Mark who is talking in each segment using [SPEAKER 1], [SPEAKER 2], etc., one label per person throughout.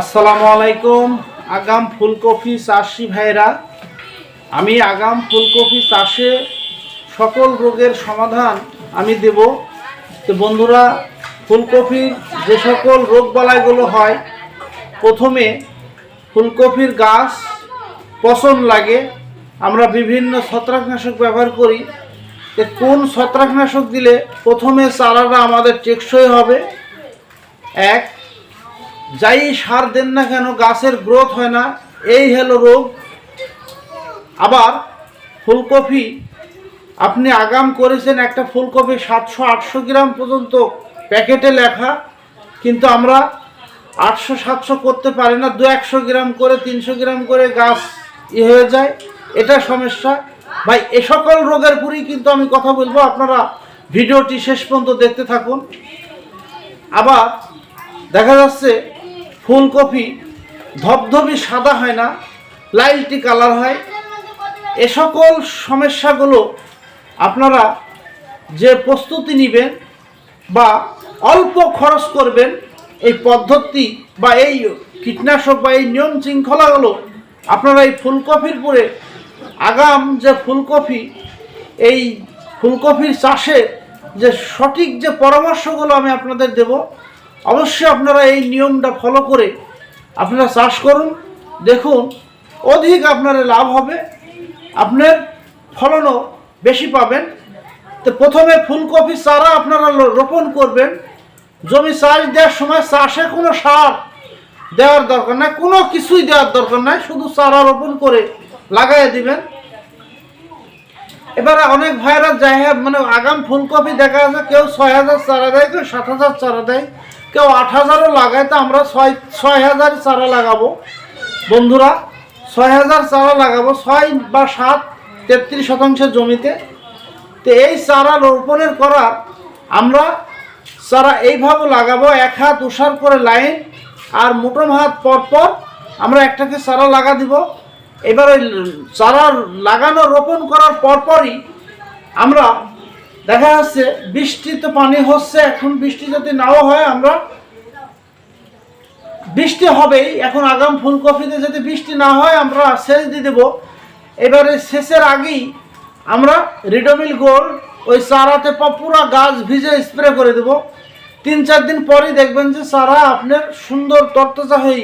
[SPEAKER 1] আসসালামু আলাইকুম, আগাম ফুলকপি চাষি ভাইরা। আমি আগাম ফুলকপি চাষে সকল রোগের সমাধান আমি দেব। তো বন্ধুরা, ফুলকপির যে সকল রোগ বালাইগুলো হয়, প্রথমে ফুলকপির গাছ পচন লাগে। আমরা বিভিন্ন ছত্রাকনাশক ব্যবহার করি। যে কোন ছত্রাকনাশক দিলে প্রথমে চারাটা আমাদের টেকসই হবে? এক যাই সার দেন না কেন, গাছের গ্রোথ হয় না, এই হলো রোগ। আবার ফুলকপি, আপনি আগাম করেছেন একটা ফুলকপি সাতশো, আটশো গ্রাম পর্যন্ত প্যাকেটে লেখা, কিন্তু আমরা আটশো, সাতশো করতে পারি না, দু একশো গ্রাম করে, তিনশো গ্রাম করে গাছ ই হয়ে যায়। এটা সমস্যা। ভাই, এ সকল রোগের পরেই কিন্তু আমি কথা বলব, আপনারা ভিডিওটি শেষ পর্যন্ত দেখতে থাকুন। আবার দেখা যাচ্ছে ফুলকপি ধবধবি সাদা হয় না, লাইলটি কালার হয়। এ সকল সমস্যাগুলো আপনারা যে প্রস্তুতি নেবেন বা অল্প খরচ করবেন, এই পদ্ধতি বা এই কীটনাশক বা এই নিয়ম শৃঙ্খলাগুলো আপনারা এই ফুলকপির পরে আগাম যে ফুলকপি, এই ফুলকপির চাষে যে সঠিক যে পরামর্শগুলো আমি আপনাদের দেব অবশ্যই আপনারা এই নিয়মটা ফলো করে আপনারা চাষ করুন। দেখুন, অধিক আপনার লাভ হবে, আপনার ফলনও বেশি পাবেন। তো প্রথমে ফুলকপি চারা আপনারা রোপণ করবেন। জমি চাষ দেওয়ার সময় চাষে কোনো সার দেওয়ার দরকার নাই, কোনো কিছুই দেওয়ার দরকার নাই, শুধু চারা রোপণ করে লাগাই দিবেন। এবারে অনেক ভাইরা হ্যাঁ মানে আগাম ফুলকপি দেখা যাচ্ছে, কেউ ছয় হাজার চারা দেয়, কেউ সাত হাজার চারা দেয়। কেউ আট হাজারও লাগায় তো আমরা ছয় ছয় হাজার চারা লাগাবো। বন্ধুরা, ছয় হাজার চারা লাগাবো, ছয় বা সাত তেত্রিশ শতাংশ জমিতে। তো এই চারা রোপণের করার আমরা চারা এইভাবে লাগাবো, এক হাত উষার করে লাইন আর মুঠোম হাত পর পর আমরা একটাকে চারা লাগা দিব। এবার ওই চারা লাগানো, রোপণ করার পরপরই আমরা দেখা যাচ্ছে বৃষ্টি তো পানি হচ্ছে, এখন বৃষ্টি যদি নাও হয় আমরা বৃষ্টি হবেই, এখন আগাম ফুলকপিতে যদি বৃষ্টি না হয় আমরা সেচ দিয়ে দেবো। এবারে শেষের আগেই আমরা রিডোমিল গোল ওই চারাতে পুরো গাছ ভিজে স্প্রে করে দেবো। তিন চার দিন পরেই দেখবেন যে চারা আপনার সুন্দর তরতাজা হয়ে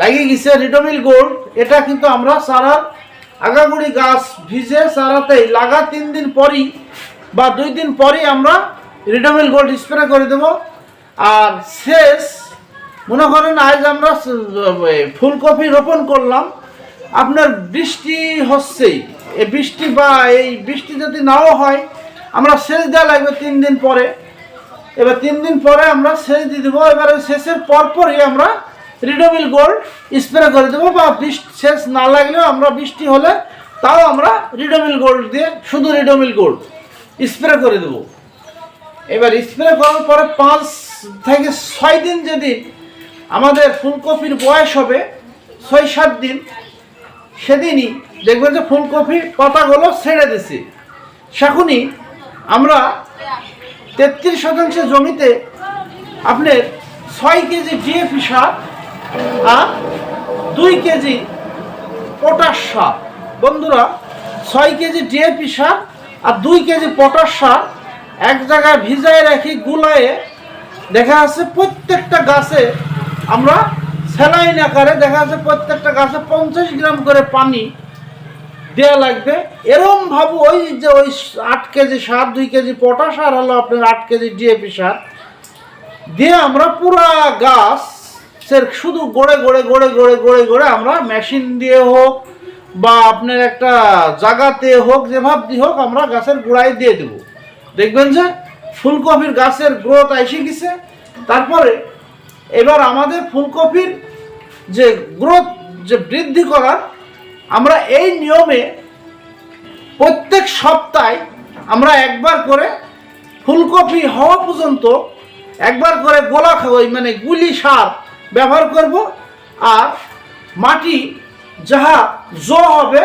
[SPEAKER 1] লাগিয়ে গেছে রিডোমিল গোল্ড এটা কিন্তু আমরা চারার আগাগুড়ি গাছ ভিজে চারাতেই লাগা তিন দিন পরই বা দুই দিন পরই আমরা রিডোমিল গোল্ড স্প্রে করে দেব। আর শেষ, মনে করেন আজ আমরা ফুলকপি রোপণ করলাম। আপনার বৃষ্টি হচ্ছেই। এই বৃষ্টি বা এই বৃষ্টি যদি নাও হয়, আমরা সেচ দেওয়া লাগবে তিন দিন পরে। এবার তিন দিন পরে আমরা সেচ দিয়ে দেবো। এবারে শেষের পরপরই আমরা রিডোমিল গোল্ড স্প্রে করে দেবো বা বৃষ্টি শেষ না লাগলেও আমরা বৃষ্টি হলে তাও আমরা রিডোমিল গোল্ড দিয়ে শুধু রিডোমিল গোল্ড স্প্রে করে দেবো। এবার স্প্রে করার পরে পাঁচ থেকে ছয় দিন যেদিন আমাদের ফুলকপির বয়স হবে, ছয় সাত দিন, সেদিনই দেখবেন যে ফুলকপির পাতাগুলো ছেড়ে দিছি। সেখনই আমরা তেত্রিশ শতাংশ জমিতে আপনার ছয় কেজি ডিএপি সার আর দুই কেজি পটাশ সার। বন্ধুরা, ছয় কেজি ডিএপি সার আর দুই কেজি পটাশ সার এক জায়গায় ভিজায় রাখি, গুলায়ে। দেখা যাচ্ছে প্রত্যেকটা গাছে আমরা স্যালাইন আকারে, দেখা যাচ্ছে প্রত্যেকটা গাছে পঞ্চাশ গ্রাম করে পানি দেওয়া লাগবে। এরম ভাবো ওই যে ওই আট কেজি সার, দুই কেজি পটাশ সার হলো আপনার আট কেজি ডিএপি সার। দিয়ে আমরা পুরা গাছ শুধু গড়ে গড়ে গড়ে গড়ে গড়ে গড়ে আমরা মেশিন দিয়ে হোক বা আপনার একটা জায়গাতে হোক, যেভাবে দিয়ে হোক, আমরা গাছের গোড়ায় দিয়ে দেব। দেখবেন যে ফুলকপির গাছের গ্রোথ এসে গেছে। তারপরে এবার আমাদের ফুলকপির যে গ্রোথ যে বৃদ্ধি করার আমরা এই নিয়মে প্রত্যেক সপ্তাহে আমরা একবার করে ফুলকপি হওয়া পর্যন্ত একবার করে গোলা ওই মানে গুলি সার ব্যবহার করব। আর মাটি যাহা জো হবে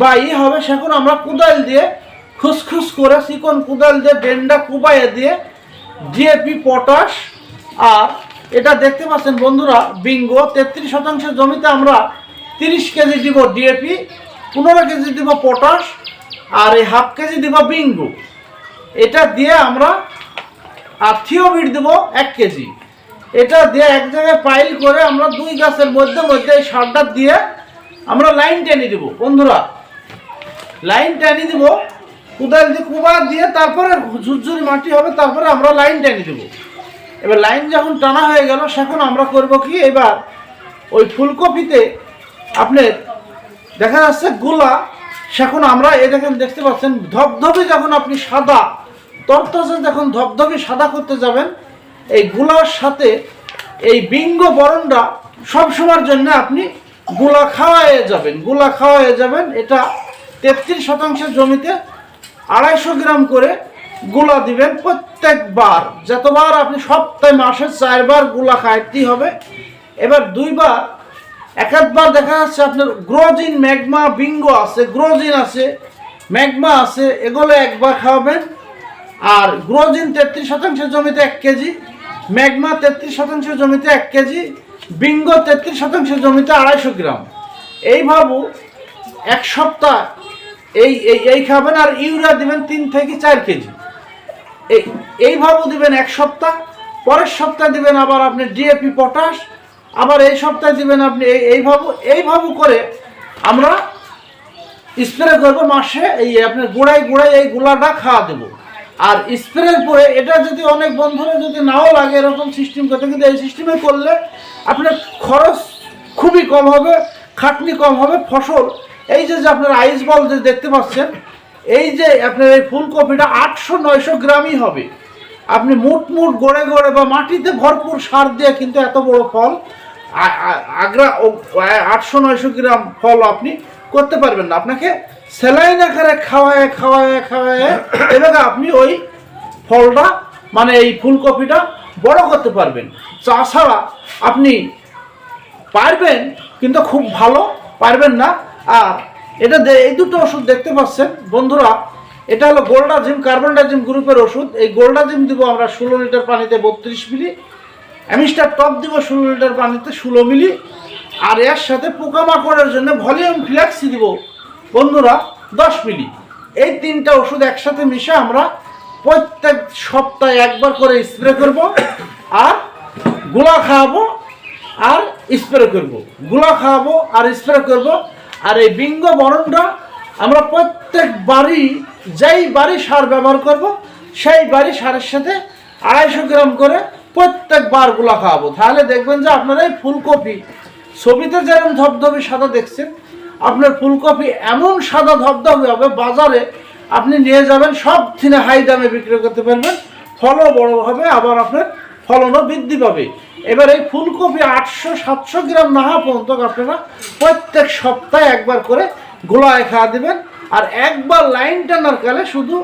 [SPEAKER 1] বা ই হবে, সেখন আমরা কোদাল দিয়ে, খুসখুস করে, চিকন কোদাল দিয়ে ডেন্ডা কুবাইয়ে দিয়ে ডিএপি পটাশ, আর এটা দেখতে পাচ্ছেন বন্ধুরা, বিঙ্গো, তেত্রিশ শতাংশ জমিতে আমরা তিরিশ কেজি দিব ডিএপি পনেরো কেজি দিব পটাশ, আর এই হাফ কেজি দিব বিঙ্গো। এটা দিয়ে আমরা, আর থিওবিট দেব এক কেজি। এটা দিয়ে এক জায়গায় পাইল করে আমরা দুই গাছের মধ্যে মধ্যে এই সারটা দিয়ে আমরা লাইন টেনে দেবো, বন্ধুরা। লাইন টেনে দেবো, কোদাল দিয়ে কুবা দিয়ে তারপরে ঝুরঝুরি মাটি হবে, তারপরে আমরা লাইন টেনে দেবো। এবার লাইন যখন টানা হয়ে গেল, সেখন আমরা করব কি? এবার ওই ফুলকপিতে আপনার দেখা যাচ্ছে গোলা, সেখন আমরা এ দেখেন, দেখতে পাচ্ছেন, ধবধবে যখন আপনি সাদা, তরতাজা যখন ধবধবে সাদা করতে যাবেন, এই গুলার সাথে এই বিঙ্গ বরণটা সব সময়ের জন্য আপনি গুলা খাওয়ায়ে যাবেন, গুলা খাওয়ায়ে যাবেন, এটা তেত্রিশ শতাংশের জমিতে আড়াইশো গ্রাম করে গুলা দিবেন প্রত্যেকবার। যতবার আপনি সপ্তাহে, মাসে চারবারগুলা খাইতেই হবে। এবার দুইবার, এক দেখা যাচ্ছে আপনার গ্রোজিন ম্যাগমা বিঙ্গো আছে, গ্রোজিন আছে, ম্যাগমা আছে, এগুলো একবার খাওয়াবেন। আর গ্রোজিন তেত্রিশ শতাংশ জমিতে এক কেজি, ম্যাগমা তেত্রিশ শতাংশ জমিতে এক কেজি বিঙ্গো তেত্রিশ শতাংশ জমিতে আড়াইশো গ্রাম। এই ভাবু, এক সপ্তাহ এই এই এই খাবেন আর ইউরিয়া দিবেন তিন থেকে চার কেজি। এই এই ভাবু দিবেন এক সপ্তাহ, পরের সপ্তাহে দিবেন আবার আপনি ডিএপি পটাশ, আবার এই সপ্তাহে দিবেন আপনি এই এই ভাবু। এই ভাবু করে আমরা স্প্রে করব মাসে এই আপনার গোড়ায় গোড়ায় এই গোলাটা খাওয়া দেবো। আর স্প্রের পরে এটা যদি অনেক বন্ধুরা যদি নাও লাগে এরকম সিস্টেম করতে, কিন্তু এই সিস্টেমে করলে আপনার খরচ খুবই কম হবে, খাটনি কম হবে, ফসল, এই যে আপনার আইস বল যে দেখতে পাচ্ছেন, এই যে আপনার এই ফুলকপিটা আটশো নয়শো গ্রামই হবে। আপনি মুট মুট গড়ে গড়ে বা মাটিতে ভরপুর সার দিয়ে কিন্তু এত বড় ফল আগ্রা আটশো নয়শো গ্রাম ফল আপনি করতে পারবেন না। আপনাকে স্যালাইন আকারে খাওয়ায় খাওয়ায় খাওয়ায়। এভাবে আপনি ওই ফলটা মানে এই ফুলকপিটা বড় করতে পারবেন। তাছাড়া আপনি পারবেন, কিন্তু খুব ভালো পারবেন না। আর এটা এই দুটো ওষুধ দেখতে পাচ্ছেন। বন্ধুরা, এটা হলো গোল্ডাজিম কার্বনডাজিম গ্রুপের ওষুধ। এই গোল্ডাজিম দিব আমরা ষোলো লিটার পানিতে বত্রিশ মিলি। অ্যামিস্টার টপ দিব ষোলো লিটার পানিতে ষোলো মিলি। আর এর সাথে পোকামাকড়ের জন্য ভলিউম ফ্ল্যাক্সি দিব বন্ধুরা, দশ মিলি এই তিনটা ওষুধ একসাথে মিশে আমরা প্রত্যেক সপ্তাহে একবার করে স্প্রে করব আরগুলা খাওয়াবো আর স্প্রে করব। গুলা খাওয়াবো আর স্প্রে করব। আর এই বিঙ্গ বরণটা আমরা প্রত্যেক বাড়ি, যেই বাড়ি সার ব্যবহার করব, সেই বাড়ি সারের সাথে আড়াইশো গ্রাম করে প্রত্যেকবারগুলা খাওয়াবো। তাহলে দেখবেন যে আপনারা এই ফুলকপি, ছবিতে যেরকম ধবধবে সাদা দেখছেন আপনার ফুলকপি এমন সাদা ধবধবে হবে, বাজারে আপনি নিয়ে যাবেন, সব দিনে হাই দামে বিক্রি করতে পারবেন। ফলও বড় হবে, আবার আপনার ফলনও বৃদ্ধি পাবে। এবার এই ফুলকপি আটশো, সাতশো গ্রাম নাহা পর্যন্ত আপনারা প্রত্যেক সপ্তাহে একবার করে গোলায় খাওয়া দেবেন। আর একবার লাইন টানার কালে শুধু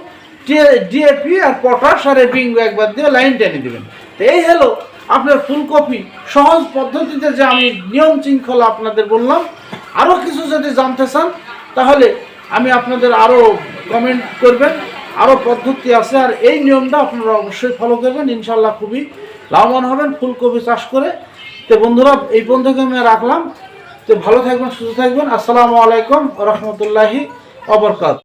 [SPEAKER 1] ডিএপি আর পটাশ আর বিঙ্গো একবার দিয়ে লাইন টেনে দেবেন। তো এই হলো আপনার ফুলকপি সহজ পদ্ধতিতে যে আমি নিয়ম শৃঙ্খলা আপনাদের বললাম। আরও কিছু যদি জানতে চান, তাহলে আমি আপনাদের আরও কমেন্ট করবেন আরও পদ্ধতি আছে, আর এই নিয়মটা আপনারা অবশ্যই ফলো করবেন ইনশাল্লাহ খুবই লাভবান হবেন, ফুলকপি চাষ করে। তো বন্ধুরা, এই বন্ধুকে আমি রাখলাম। তো ভালো থাকবেন, সুস্থ থাকবেন। আসসালামু আলাইকুম রহমতুল্লাহি অবরকাত